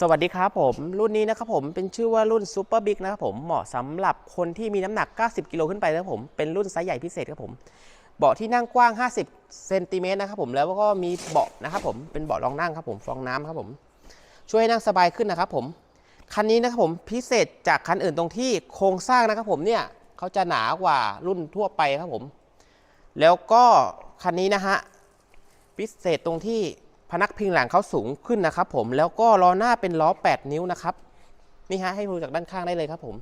สวัสดีครับผม รุ่นนี้นะครับผมเป็นชื่อว่ารุ่นซูเปอร์บิ๊กนะครับผมเหมาะสำหรับคนที่มีน้ำหนัก 90 กิโลขึ้นไปนะครับผมเป็นรุ่นไซส์ใหญ่พิเศษครับผมเบาะที่นั่งกว้าง 50เซนติเมตรนะครับผมแล้วก็มีเบาะนะครับผมเป็นเบาะรองนั่งครับผมฟองน้ำครับผมช่วยให้นั่งสบายขึ้นนะครับผมคันนี้นะครับผมพิเศษจากคันอื่นตรงที่โครงสร้างนะครับผมเนี่ยเขาจะหนากว่ารุ่นทั่วไปครับผม แล้วก็คันนี้นะฮะพิเศษตรงที่ พนักพิงหลังเขาสูงขึ้นนะครับ ผมแล้วก็ล้อหน้าเป็นล้อ 8 นิ้วนะครับนี่ฮะให้ดูจากด้านข้างได้เลยครับผม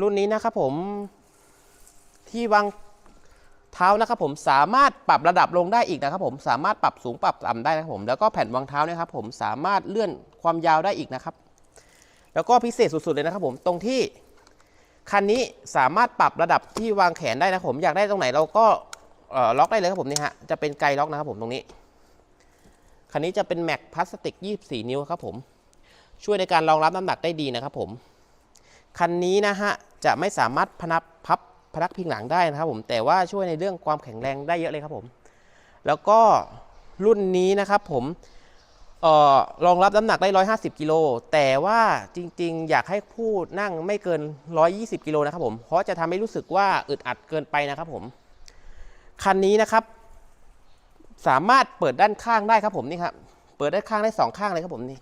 รุ่นนี้นะครับผมที่วางเท้านะครับผมสามารถปรับระดับลงได้อีกนะครับผมสามารถปรับสูงปรับต่ำได้นะครับผมแล้วก็แผ่นวางเท้านี่ครับผมสามารถเลื่อนความยาวได้อีกนะครับ แล้วก็พิเศษสุดๆเลยนะครับผมตรงที่คันนี้สามารถปรับระดับที่วางแขนได้นะครับผมอยากได้ตรงไหนเราก็ ล็อกได้เลยครับผมนี่ฮะจะเป็นไกลล็อกนะครับผมตรงนี้ คันนี้จะเป็นแม็กพลาสติก 24 นิ้วครับผม ช่วยในการรองรับน้ำหนักได้ดีนะครับผม คันนี้นะฮะจะไม่สามารถพนับพับพนักพิงหลังได้นะครับผมแต่ว่าช่วยในเรื่องความแข็งแรงได้เยอะเลยครับผม แล้วก็รุ่นนี้นะครับผมออรองรับน้ำหนักได้ 150 กิโล แต่ว่าจริง ๆ อยากให้ผู้นั่งไม่เกิน 120 กิโลนะครับผม เพราะจะทำให้รู้สึกว่าอึดอัดเกินไปนะครับผม คันนี้นะครับ สามารถเปิดด้านข้างได้ครับผมนี่ครับเปิดด้านข้างได้สองข้างเลยครับผมนี่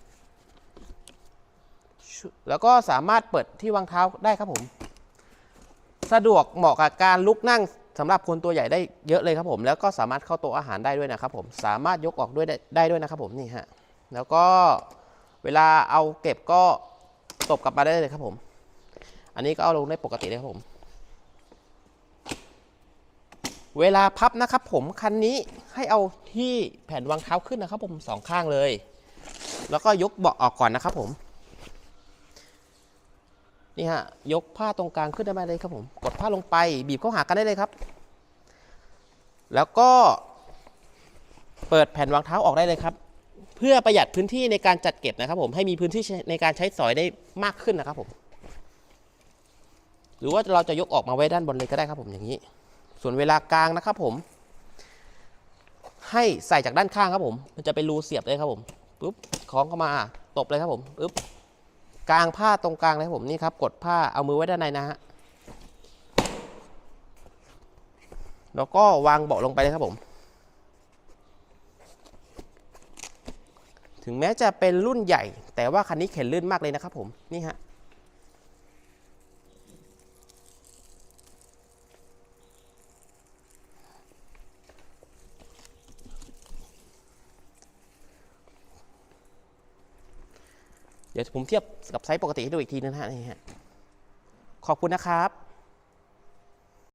แล้วก็สามารถเปิดที่วางเท้าได้ครับผม สะดวกเหมาะกับการลุกนั่งสำหรับคนตัวใหญ่ได้เยอะเลยครับผม แล้วก็สามารถเข้าโต๊ะอาหารได้ด้วยนะครับผมสามารถยกออกด้วยได้ได้ด้วยนะครับผมนี่ฮะแล้วก็เวลาเอาเก็บก็ตบกลับมาได้เลยครับผม อันนี้ก็เอาลงได้ปกติเลยครับผม เวลาพับนะครับผมคันนี้ให้เอาที่แผ่นวางเท้าขึ้นนะครับผมสองข้างเลย แล้วก็ยกเบาะออกก่อนนะครับผม นี่ฮะยกผ้าตรงกลางขึ้นได้ไหมเลยครับผม กดผ้าลงไปบีบเข้าหากันได้เลยครับ แล้วก็เปิดแผ่นวางเท้าออกได้เลยครับ เพื่อประหยัดพื้นที่ในการจัดเก็บนะครับ ผมให้มีพื้นที่ในการใช้สอยได้มากขึ้นนะครับผม หรือว่าเราจะยกออกมาไว้ด้านบนเลยก็ได้ครับผมอย่างนี้ ส่วนเวลากลางนะครับผม ให้ใส่จากด้านข้างครับผม มันจะเป็นรูเสียบเลยครับผมปุ๊บคล้องเข้ามาตบเลยครับผมปุ๊บกลางผ้าตรงกลางเลยครับผมนี่ครับ กดผ้าเอามือไว้ด้านในนะฮะแล้วก็วางเบาะลงไปเลยครับผม ถึงแม้จะเป็นรุ่นใหญ่ แต่ว่าคันนี้เข็นลื่นมากเลยนะครับผมนี่ฮะ เดี๋ยวผมเทียบกับไซส์ปกติให้ดูอีกทีนึงนะฮะนี่ฮะขอบคุณนะครับ